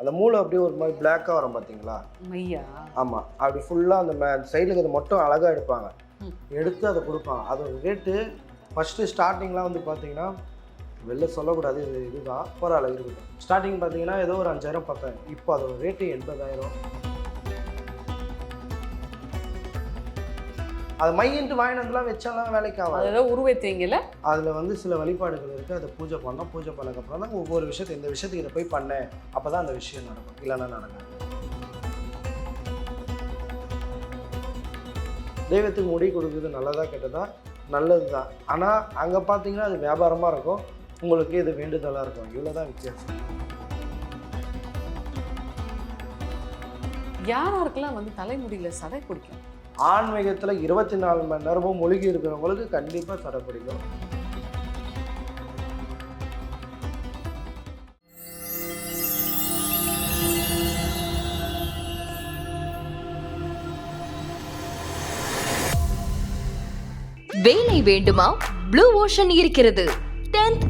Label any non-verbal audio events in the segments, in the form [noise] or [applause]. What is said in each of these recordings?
அந்த மூளை அப்படியே ஒரு மாதிரி பிளாக்காக வரும் பார்த்தீங்களா மையா? ஆமாம் அப்படி ஃபுல்லாக அந்த மே சைடில் இருக்கிறது மட்டும் அழகாக எடுப்பாங்க. எடுத்து அதை கொடுப்பாங்க. அதோட ரேட்டு ஃபஸ்ட்டு ஸ்டார்டிங்லாம் வந்து பார்த்தீங்கன்னா வெளில சொல்லக்கூடாது. இது இதுதான். பரவாயில்ல இருக்கட்டும். ஸ்டார்டிங் பார்த்தீங்கன்னா ஏதோ ஒரு அஞ்சாயிரம் பத்தாயிரம். இப்போ அதோட ரேட்டு எண்பதாயிரம். அது மையின்ட்டு வாங்கினதுலாம் வச்சாலாம் வேலைக்கு ஆகாது அதாவது உருவேத்துவீங்கல்ல அதில் வந்து சில வழிபாடுகள் இருக்குது அதை பூஜை பண்ணோம். பூஜை பண்ணக்கப்புறம் தான் ஒவ்வொரு விஷயத்தை இந்த விஷயத்துக்கு இதை போய் பண்ணேன். அப்போ தான் அந்த விஷயம் நடக்கும். இல்லைன்னா நடக்காது. தெய்வத்துக்கு முடி கொடுக்குறது நல்லதா கெட்டதா? நல்லது தான் ஆனால் அங்கே பார்த்தீங்கன்னா அது வியாபாரமாக இருக்கும். உங்களுக்கு இது வேண்டுதலாக இருக்கும். இவ்வளோ தான் வித்தியாசம். யார் யாருக்கெல்லாம் வந்து தலைமுடியில சடை பிடிக்கும்? ஆன்மீகத்தில் இருபத்தி நாலு மணி நேரமும் மூழ்கி இருக்கிறவங்களுக்கு கண்டிப்பாக தடை பிடிக்கும். வேலை வேண்டுமா? ப்ளூ ஓஷன் இருக்கிறது. 10th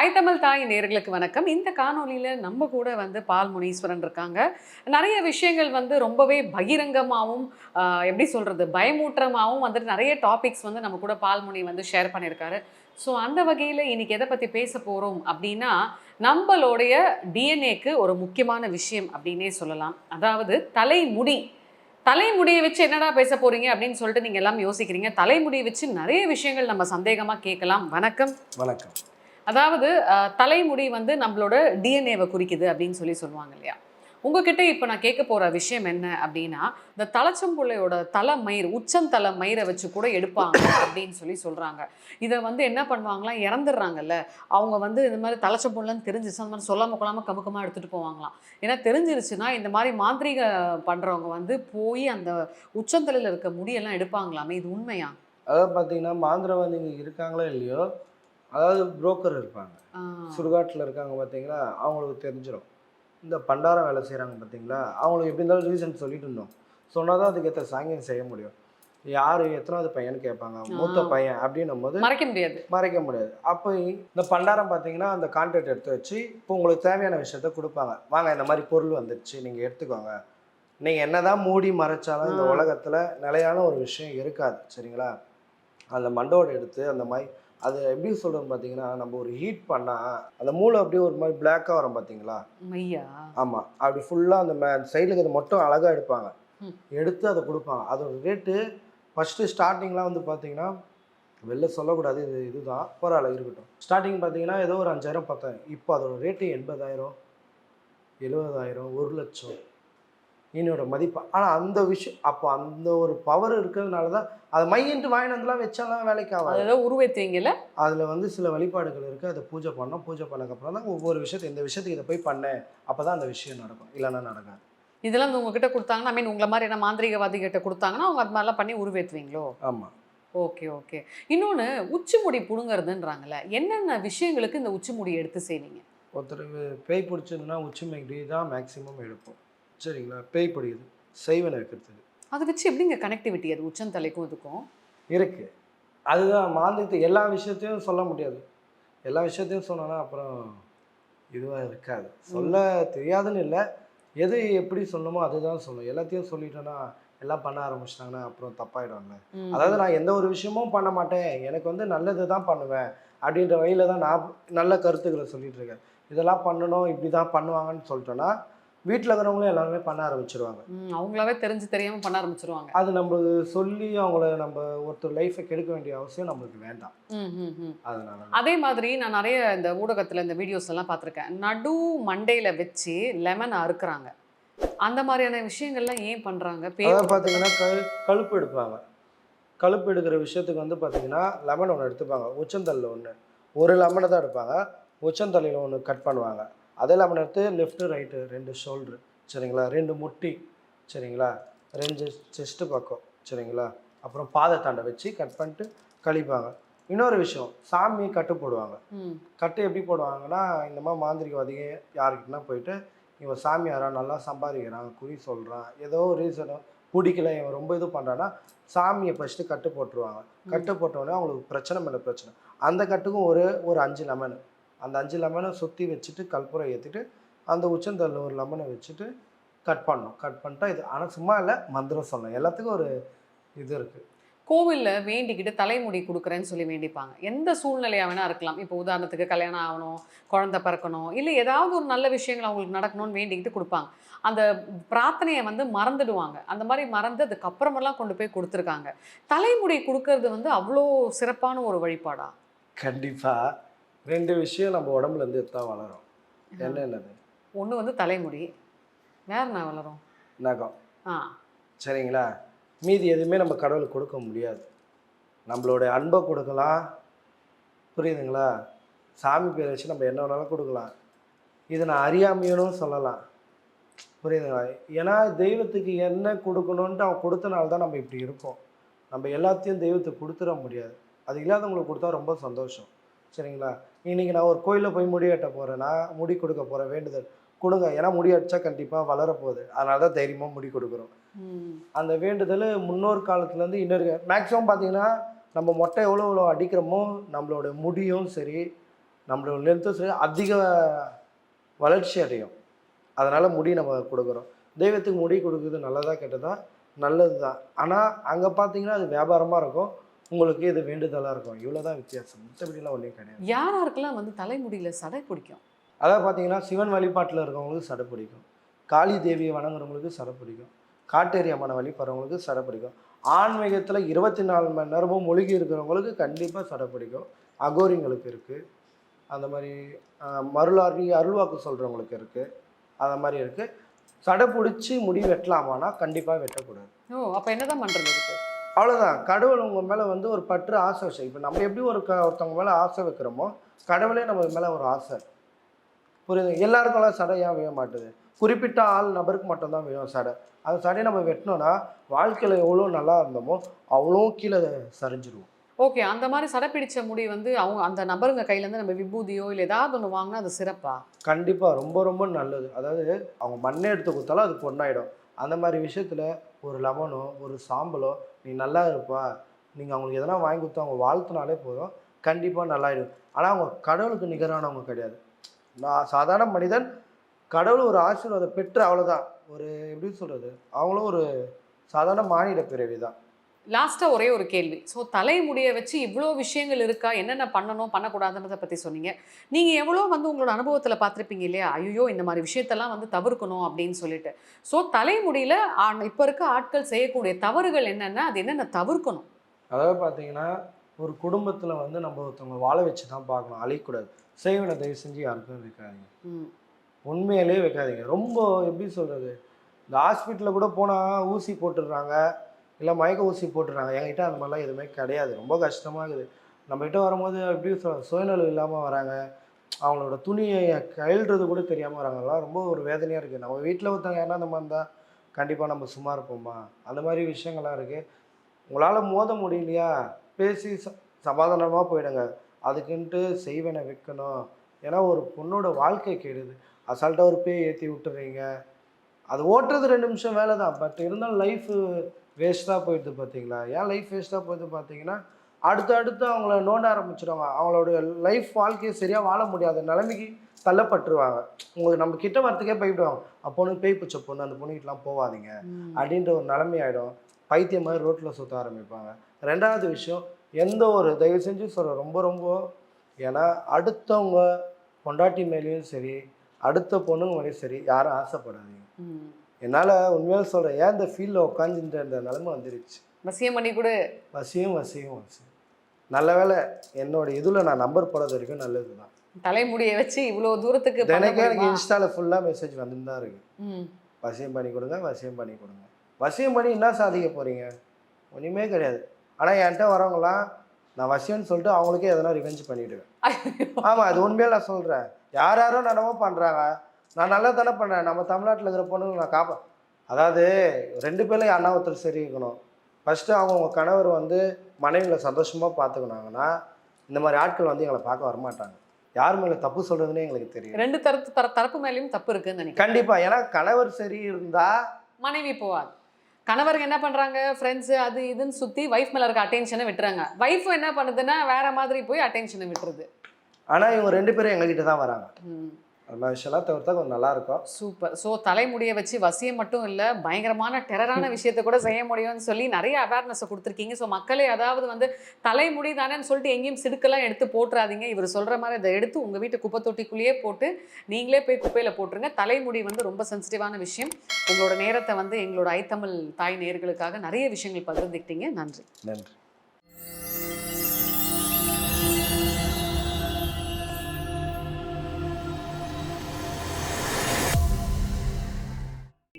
ஐ தமிழ் தாய் நேர்களுக்கு வணக்கம். இந்த காணொலியில் நம்ம கூட வந்து பால் முனீஸ்வரன் இருக்காங்க. நிறைய விஷயங்கள் வந்து ரொம்பவே பகிரங்கமாகவும் எப்படி சொல்றது பயமூற்றமாகவும் வந்துட்டு நிறைய டாபிக்ஸ் வந்து நம்ம கூட பால்முனி வந்து ஷேர் பண்ணியிருக்காரு. ஸோ அந்த வகையில் இன்னைக்கு எதை பற்றி பேச போகிறோம் அப்படின்னா நம்மளுடைய டிஎன்ஏக்கு ஒரு முக்கியமான விஷயம் அப்படின்னே சொல்லலாம். அதாவது தலைமுடி. தலைமுடியை வச்சு என்னடா பேச போறீங்க அப்படின்னு சொல்லிட்டு நீங்கள் எல்லாம் யோசிக்கிறீங்க. தலைமுடியை வச்சு நிறைய விஷயங்கள் நம்ம சந்தேகமாக கேட்கலாம். வணக்கம். வணக்கம். அதாவது தலைமுடி வந்து நம்மளோட டிஎன்ஏவை குறிக்குது அப்படின்னு சொல்லி சொல்லுவாங்க இல்லையா? உங்ககிட்ட இப்போ நான் கேட்க போகிற விஷயம் என்ன அப்படின்னா இந்த தலைச்சம்புள்ளையோட தலை மயிர் உச்சந்தலை மயிரை வச்சு கூட எடுப்பாங்க அப்படின்னு சொல்லி சொல்கிறாங்க இதை வந்து என்ன பண்ணுவாங்களாம்? இறந்துடுறாங்கல்ல. அவங்க வந்து இந்த மாதிரி தலைச்சம்புள்ளன்னு தெரிஞ்சிச்சு அந்த மாதிரி சொல்லாமல் கொள்ளாமல் கமுக்கமாக எடுத்துகிட்டு போவாங்களாம். ஏன்னா தெரிஞ்சிருச்சுன்னா இந்த மாதிரி மாந்திரீக பண்ணுறவங்க வந்து போய் அந்த உச்சந்தலையில் இருக்க முடியெல்லாம் எடுப்பாங்களாமே? இது உண்மையா? அதாவது பார்த்தீங்கன்னா மாந்திரவாதிங்க இருக்காங்களோ இல்லையோ அதாவது புரோக்கர் இருப்பாங்க. சுடுகாட்டில் இருக்காங்க பார்த்தீங்களா அவங்களுக்கு தெரிஞ்சிடும் இந்த பண்டாரம் வேலை செய்கிறாங்க பார்த்தீங்களா அவங்களுக்கு எப்படி இருந்தாலும் ரீசன் சொல்லிட்டு இருந்தோம். சொன்னால் தான் அதுக்கேற்ற சாங்கியம் செய்ய முடியும். யார் எத்தனாவது பையன் கேட்பாங்க. மூத்த. பையன் அப்படின்னும் போது மறைக்க முடியாது. மறைக்க முடியாது. அப்போ இந்த பண்டாரம் பார்த்தீங்கன்னா அந்த கான்ட்ராக்ட் எடுத்து வச்சு இப்போ உங்களுக்கு தேவையான விஷயத்த கொடுப்பாங்க. வாங்க இந்த மாதிரி பொருள் வந்துடுச்சு நீங்கள் எடுத்துக்கோங்க. நீங்கள் என்னதான் மூடி மறைச்சாலும் இந்த. உலகத்தில் நிலையான ஒரு விஷயம் இருக்காது. சரிங்களா? அந்த மண்டோட எடுத்து அந்த மாதிரி அது எப்படி சொல்கிறது பார்த்தீங்கன்னா நம்ம ஒரு ஹீட் பண்ணால் அந்த மூளை அப்படியே ஒரு மாதிரி பிளாக்காக வரும் பார்த்தீங்களா? ஆமாம் அப்படி ஃபுல்லாக அந்த மே சைடில் இருக்கிறது மட்டும் அழகாக எடுப்பாங்க. எடுத்து அதை கொடுப்பாங்க. அதோட ரேட்டு ஃபஸ்ட்டு ஸ்டார்டிங்லாம் வந்து பார்த்தீங்கன்னா வெளில சொல்லக்கூடாது. இது இதுதான். பரவாயில்ல இருக்கட்டும். ஸ்டார்டிங் பார்த்தீங்கன்னா ஏதோ ஒரு அஞ்சாயிரம் பத்தாயிரம். இப்போ அதோட ரேட்டு எண்பதாயிரம் எழுபதாயிரம் ஒரு லட்சம். என்னோட மதிப்பு. ஆனால் அந்த விஷயம் அப்போ அந்த ஒரு பவர் இருக்கிறதுனால தான் அது மையின்ட்டு வாங்கினதுலாம் வச்சாலாம் வேலைக்கு ஆகாது. அதாவது உருவேத்துவீங்கல்ல? அதில் வந்து சில வழிபாடுகள் இருக்குது அதை பூஜை பண்ணோம் பூஜை பண்ணக்கப்புறம் தான் ஒவ்வொரு விஷயத்தை இந்த விஷயத்துக்கு இதை போய் பண்ணேன் அப்போ தான் அந்த விஷயம் நடக்கும். இல்லைன்னா நடக்காது. இதெல்லாம் உங்ககிட்ட கொடுத்தாங்கன்னா ஐ மீன் உங்களை மாதிரி என்ன மாந்திரிகவாதி கிட்ட கொடுத்தாங்கன்னா அவங்க அது மாதிரிலாம் பண்ணி உருவேத்துவீங்களோ? ஆமாம் ஓகே ஓகே. இன்னொன்று உச்சி முடி புடுங்கிறதுன்றாங்கல்ல என்னென்ன விஷயங்களுக்கு இந்த உச்சி முடி எடுத்து செய்வீங்க? ஒருத்தருக்கு பேய் பிடிச்சதுன்னா உச்சி மைக்டி தான் மேக்ஸிமம் எடுப்போம். சரிங்களா? பேய் பிடிக்குது செய்வனை வைக்கிறதுக்கு அதை வச்சு எப்படிங்க கனெக்டிவிட்டி அது உச்சந்தலைக்கும் இதுக்கும்? இருக்குது அதுதான் மாந்திரத்தை எல்லா விஷயத்தையும் சொல்ல முடியாது. எல்லா விஷயத்தையும் சொன்னோன்னா அப்புறம் இதுவாக இருக்காது. சொல்ல தெரியாதுன்னு இல்லை. எது எப்படி சொல்லணுமோ அதுதான் சொல்லணும். எல்லாத்தையும் சொல்லிட்டோன்னா எல்லாம் பண்ண ஆரம்பிச்சிட்டாங்கன்னா அப்புறம் தப்பாயிடும்ல ம். அதாவது நான் எந்த ஒரு விஷயமும் பண்ண மாட்டேன். எனக்கு வந்து நல்லது தான் பண்ணுவேன் அப்படின்ற வழியில தான் நான் நல்ல கருத்துக்களை சொல்லிட்டு இருக்கேன். இதெல்லாம் பண்ணணும் இப்படி தான் பண்ணுவாங்கன்னு சொல்லிட்டோன்னா வீட்டில் இருக்கிறவங்களும் எல்லாருமே பண்ண ஆரம்பிச்சிருவாங்க. அவங்களாவே தெரிஞ்சு தெரியாம பண்ண ஆரம்பிச்சிருவாங்க. அது நம்ம சொல்லி அவங்கள நம்ம ஒருத்தர் லைஃப்பை கெடுக்க வேண்டிய அவசியம் நம்மளுக்கு வேண்டாம். அதனால அதே மாதிரி நான் நிறைய இந்த ஊடகத்துல இந்த வீடியோஸ் எல்லாம் பார்த்துருக்கேன். நடு மண்டையில வச்சு லெமன் அறுக்குறாங்க. அந்த மாதிரியான விஷயங்கள்லாம் ஏன் பண்றாங்க? பேய் அதாவது பார்த்தீங்கன்னா கழு கழுப்பு எடுப்பாங்க. கழுப்பு எடுக்கிற விஷயத்துக்கு வந்து பார்த்தீங்கன்னா லெமன் ஒன்று எடுத்துப்பாங்க. உச்சந்தல்ல ஒன்று ஒரு லெமனை தான் எடுப்பாங்க. உச்சந்தலையில் ஒன்று கட் பண்ணுவாங்க. அதே லெமன் எடுத்து லெஃப்ட்டு ரைட்டு ரெண்டு ஷோல்ட்ரு சரிங்களா? ரெண்டு முட்டி சரிங்களா? ரெண்டு செஸ்ட்டு பக்கம் சரிங்களா? அப்புறம் பாதத்தாண்டை வச்சு கட் பண்ணிட்டு கழிப்பாங்க. இன்னொரு விஷயம் சாமி கட்டு போடுவாங்க. கட்டு எப்படி போடுவாங்கன்னா இந்த மாதிரி மாந்திரிகவாதிக யாருக்கிட்டனா போயிட்டு இவன் சாமியாரா நல்லா சம்பாதிக்கிறான் குறி சொல்கிறான் ஏதோ ரீசனோ பிடிக்கல இவன் ரொம்ப இது பண்ணுறான்னா சாமியை ஃபஸ்ட்டு கட்டு போட்டுருவாங்க. கட்டு போட்டோடனே அவங்களுக்கு பிரச்சனை மேலே பிரச்சனை. அந்த கட்டுக்கும் ஒரு ஒரு அஞ்சு லெமன் அந்த அஞ்சு லெமனை சுற்றி வச்சுட்டு கற்பூரம் ஏற்றிட்டு அந்த உச்சந்தல்ல ஒரு லெமனை வச்சுட்டு கட் பண்ணணும். கட் பண்ணிட்டா இது ஆனால் சும்மா இல்லை மந்திரம் சொல்லணும் எல்லாத்துக்கும் ஒரு இது இருக்குது கோவில்ல வேண்டிக்கிட்டு தலைமுடி கொடுக்குறேன்னு சொல்லி வேண்டிப்பாங்க. எந்த சூழ்நிலையா வேணா இருக்கலாம். இப்போ உதாரணத்துக்கு கல்யாணம் ஆகணும் குழந்தை பிறக்கணும் இல்லை ஏதாவது ஒரு நல்ல விஷயங்கள் அவங்களுக்கு நடக்கணும்னு வேண்டிக்கிட்டு கொடுப்பாங்க. அந்த பிரார்த்தனையை வந்து மறந்துடுவாங்க. அந்த மாதிரி மறந்து அதுக்கப்புறமெல்லாம் கொண்டு போய் கொடுத்துருக்காங்க. தலைமுடி கொடுக்கறது வந்து அவ்வளோ சிறப்பான ஒரு வழிபாடா? கண்டிப்பாக ரெண்டு விஷயம் நம்ம உடம்புல இருந்து எடுத்தா வளரும் என்னென்னது ஒன்று வந்து தலைமுடி. வேற என்ன வளரும்? நகம். ஆ. சரிங்களா? மீதி எதுவுமே நம்ம கடவுளுக்கு கொடுக்க முடியாது. நம்மளோட அன்பை கொடுக்கலாம். புரியுதுங்களா? சாமி பேர் வச்சு நம்ம என்ன வேணாலும் கொடுக்கலாம். இது நான் அறியாமையனும் சொல்லலாம். புரியுதுங்களா? ஏன்னா தெய்வத்துக்கு என்ன கொடுக்கணுன்ட்டு அவன் கொடுத்தனால தான் நம்ம இப்படி இருக்கோம். நம்ம எல்லாத்தையும் தெய்வத்துக்கு கொடுத்துட முடியாது. அது இல்லாதவங்களுக்கு கொடுத்தா ரொம்ப சந்தோஷம். சரிங்களா? இன்னைக்கு நான் ஒரு கோயிலில் போய் முடி வெட்ட போகிறேன்னா முடி கொடுக்க போகிறேன் வேண்டுதல். கொடுங்க. ஏன்னா முடி அடித்தா கண்டிப்பாக வளரப்போகுது அதனால தான் தைரியமாக முடி கொடுக்குறோம். அந்த வேண்டுதல் முன்னோர் காலத்துலேருந்து இன்னொரு மேக்ஸிமம் பார்த்தீங்கன்னா நம்ம மொட்டை எவ்வளோ எவ்வளோ அடிக்கிறோமோ நம்மளோட முடியும் சரி நம்மளோட லென்த்தும் சரி அதிக வளர்ச்சி அடையும். அதனால் முடி நம்ம கொடுக்குறோம். தெய்வத்துக்கு முடி கொடுக்குறது நல்லதா கெட்டதா? நல்லது தான் ஆனால் அங்கே பார்த்தீங்கன்னா அது வியாபாரமாக இருக்கும். உங்களுக்கு இது வேண்டுதலாக இருக்கும். இவ்வளோ தான் வித்தியாசம். மற்றபடிலாம் ஒன்றும் கிடையாது. யார் யாருக்கெல்லாம் வந்து தலைமுடியில சடை பிடிக்கும்? அதாவது பார்த்தீங்கன்னா சிவன் வழிபாட்டில் இருக்கவங்களுக்கு சடை பிடிக்கும். காளி தேவியை வணங்குறவங்களுக்கு சடை பிடிக்கும். காட்டேரி அம்மனை வழிபடுறவங்களுக்கு சடை பிடிக்கும். ஆன்மீகத்தில் இருபத்தி நாலு மணி நேரமும் மூழ்கி இருக்கிறவங்களுக்கு கண்டிப்பாக சடை பிடிக்கும். அகோரிங்களுக்கு இருக்குது அந்த மாதிரி மருளாரி அருள்வாக்கு சொல்கிறவங்களுக்கு இருக்குது அந்த மாதிரி இருக்குது சடை பிடிச்சி முடி வெட்டலாமான்னா கண்டிப்பாக வெட்டக்கூடாது. ஓ அப்போ என்னதான் பண்றது இதுக்கு? அவ்வளோதான் கடவுள் உங்கள் மேலே வந்து ஒரு பற்று ஆசை வச்சு இப்போ நம்ம எப்படி ஒரு க ஒருத்தவங்க மேலே ஆசை வைக்கிறோமோ கடவுளே நம்ம மேலே ஒரு ஆசை. புரியுது? எல்லாருக்கெல்லாம் சடை ஏன் விழ மாட்டுது? குறிப்பிட்ட ஆள் நபருக்கு மட்டும்தான் விழும் சடை. அந்த சடையை நம்ம வெட்டினோன்னா வாழ்க்கையில் எவ்வளோ நல்லா இருந்தோமோ அவ்வளோ கீழே சரிஞ்சிருவோம். ஓகே அந்த மாதிரி சடை பிடிச்ச முடி வந்து அவங்க அந்த நபருங்க கையில இருந்து நம்ம விபூதியோ இல்லை ஏதாவது ஒன்று வாங்கினா அது சிறப்பா? கண்டிப்பாக ரொம்ப ரொம்ப நல்லது. அதாவது அவங்க மண்ணை எடுத்து கொடுத்தாலும் அது பொண்ணாயிடும். அந்த மாதிரி விஷயத்தில் ஒரு லெமனோ ஒரு சாம்பலோ நீ நல்லா இருப்பா. நீங்கள் அவங்களுக்கு எதனா வாங்கி கொடுத்து அவங்க வாழ்த்துனாலே போதும். கண்டிப்பாக நல்லாயிடும். ஆனால் அவங்க கடவுளுக்கு நிகரானவங்க கிடையாது. நான் சாதாரண மனிதன் கடவுள் ஒரு ஆசீர்வாதம் பெற்று அவ்வளோதான் ஒரு எப்படி சொல்கிறது அவங்களும் ஒரு சாதாரண மாநில பிறவி தான் லாஸ்ட்டாக ஒரே ஒரு கேள்வி. ஸோ தலைமுடியை வச்சு இவ்வளோ விஷயங்கள் இருக்கா? என்னென்ன பண்ணணும்? பண்ணக்கூடாதுன்றதை பற்றி சொன்னீங்க. நீங்கள் எவ்வளோ வந்து உங்களோட அனுபவத்தில் பார்த்துருப்பீங்க இல்லையா? ஐயோ இந்த மாதிரி விஷயத்தெல்லாம் வந்து தவிர்க்கணும் அப்படின்னு சொல்லிட்டு. ஸோ தலைமுடியில் இப்போ இருக்க ஆட்கள் செய்யக்கூடிய தவறுகள் என்னென்ன? அது என்னென்ன தவிர்க்கணும்? அதாவது பார்த்தீங்கன்னா ஒரு குடும்பத்தில் வந்து நம்ம ஒருத்தவங்க வாழ வச்சு தான் பார்க்கணும். அழியக்கூடாது. செய்வனை தயவு செஞ்சு யாருக்கும் வைக்காதீங்க. ம். உண்மையிலே வைக்காதீங்க. ரொம்ப எப்படி சொல்கிறது இந்த ஹாஸ்பிட்டலில் கூட போனால் ஊசி போட்டுடுறாங்க. இல்லை மயக்க ஊசி போட்டுடுறாங்க என்கிட்ட அந்த மாதிரிலாம் எதுவுமே கிடையாது. ரொம்ப கஷ்டமாக இருக்குது. நம்மகிட்ட வரும்போது எப்படி சுயநலம் இல்லாமல் வராங்க. அவங்களோட துணியை கழல்றது கூட தெரியாமல் வராங்கலாம் ரொம்ப ஒரு வேதனையாக இருக்குது நம்ம வீட்டில் ஒருத்தவங்க ஏன்னா அந்த மாதிரி இருந்தால் கண்டிப்பாக நம்ம சும்மா இருப்போமா? அந்த மாதிரி விஷயங்கள்லாம் இருக்குது உங்களால் மோத முடியலையா? பேசி ச சமாதானமாக போயிடுங்க. அதுக்குன்ட்டு செய்வனை வைக்கணும். ஏன்னா ஒரு பொண்ணோட வாழ்க்கை கெடுது. அசால்ட்டாக ஒரு பேய் ஏற்றி விட்டுறீங்க. அது ஓட்டுறது ரெண்டு நிமிஷம் வேலை தான் பட் இருந்தாலும் லைஃபு வேஸ்ட்டாக போயிடுது பார்த்தீங்களா ஏன் லைஃப் வேஸ்ட்டாக போயிடுது பார்த்தீங்கன்னா அடுத்து அடுத்து அவங்கள நோண்ட ஆரம்பிச்சிடுவாங்க அவங்களோட லைஃப் வாழ்க்கையை சரியாக வாழ முடியாத நிலைமைக்கு தள்ளப்பட்டுருவாங்க. உங்களுக்கு நம்ம கிட்ட வரத்துக்கே பயப்படுவாங்க. அப்போ பொண்ணு பேய் பிடிச்ச பொண்ணு அந்த பொண்ணுக்கிட்டலாம் போகாதீங்க. அப்படின்ற ஒரு நிலைமை ஆகிடும் பைத்தியம் மாதிரி ரோட்டில் சுற்ற ஆரம்பிப்பாங்க. ரெண்டாவது விஷயம் எந்த ஒரு தயவு செஞ்சு சொல்ற ரொம்ப ரொம்ப ஏன்னா அடுத்தவங்க பொண்டாட்டி மேலேயும் சரி அடுத்த பொண்ணுங்க மேலேயும் சரி யாரும் ஆசைப்படாதீங்க. என்னால் உண்மையாக சொல்கிறேன் ஏன் இந்த ஃபீல்டில் உட்காந்துன்ற இந்த நிலைமை வந்துருச்சு? வசியம் பண்ணி கொடு. வசியம் வசியம் வசியம். நல்ல வேளை என்னோட இதில் நான் நம்பர் போடுறது வரைக்கும் நல்லது தான் தலைமுடியை வச்சு இவ்வளோ தூரத்துக்கு பண்ண தினைக்கே எனக்கு? இன்ஸ்டாவில் ஃபுல்லாக மெசேஜ் வந்துட்டு தான் இருக்குது ம். வசியம் பண்ணி கொடுங்க வசியம் பண்ணி கொடுங்க. வசியம் பண்ணி என்ன சாதிக்க போகிறீங்க ஒன்றுமே கிடையாது. ஆனால் என்கிட்ட வரவங்களாம் நான் வசியம்னு சொல்லிட்டு அவங்களுக்கே எதனா ரிவெஞ்ச் பண்ணிவிடுவேன் ஆமாம் அது உண்மையாக நான் சொல்கிறேன் யார் யாரோ என்னமோ பண்ணுறாங்க நான் நல்லா தானே பண்ணேன். நம்ம தமிழ்நாட்டில் இருக்கிற பொண்ணுங்க நான் காப்பேன் அதாவது ரெண்டு பேர்ல யாருனா ஒருத்தர் சரி இருக்கணும். ஃபஸ்ட்டு அவங்க உங்கள் கணவர் வந்து மனைவிகளை சந்தோஷமாக பார்த்துக்கினாங்கன்னா இந்த மாதிரி ஆட்கள் வந்து எங்களை பார்க்க வரமாட்டாங்க. யார் மேலே தப்பு சொல்கிறதுனே எங்களுக்கு தெரியும் ரெண்டு தரப்பு தர தரப்பு மேலேயும் தப்பு இருக்குன்னு நினைக்கிறேன். கண்டிப்பாக ஏன்னா கணவர் சரி இருந்தால் மனைவி போவாது. கணவர் என்ன பண்றாங்க? ஃப்ரெண்ட்ஸ் அது இதுன்னு சுத்தி வைஃப் மேல இருக்க அட்டென்ஷனை விட்டுறாங்க. வைஃப் என்ன பண்ணுதுன்னா வேற மாதிரி போய் அட்டென்ஷனை விட்டுருது. ஆனால் இவங்க ரெண்டு பேரும் எங்ககிட்ட தான் வராங்க. அந்த விஷயம்லாம் தவிர்த்தா கொஞ்சம் நல்லா இருக்கும் சூப்பர். ஸோ தலைமுடியை வச்சு வசியம் மட்டும் இல்லை பயங்கரமான டெரரான [laughs] விஷயத்தை கூட செய்ய முடியும்னு சொல்லி நிறைய அவேர்னஸை கொடுத்துருக்கீங்க. ஸோ மக்களே அதாவது வந்து தலைமுடி தானேன்னு சொல்லிட்டு எங்கேயும் சிடுக்கெல்லாம் எடுத்து போட்டுறாதீங்க. இவர் சொல்கிற மாதிரி இதை எடுத்து உங்கள் வீட்டு குப்பை தொட்டிக்குள்ளேயே போட்டு நீங்களே போய் குப்பையில் போட்டுருங்க. தலைமுடி வந்து ரொம்ப சென்சிட்டிவான விஷயம். உங்களோட நேரத்தை வந்து எங்களோட ஐத்தமிழ் தாய் நேர்களுக்காக நிறைய விஷயங்கள் பகிர்ந்துக்கிட்டீங்க. நன்றி. நன்றி.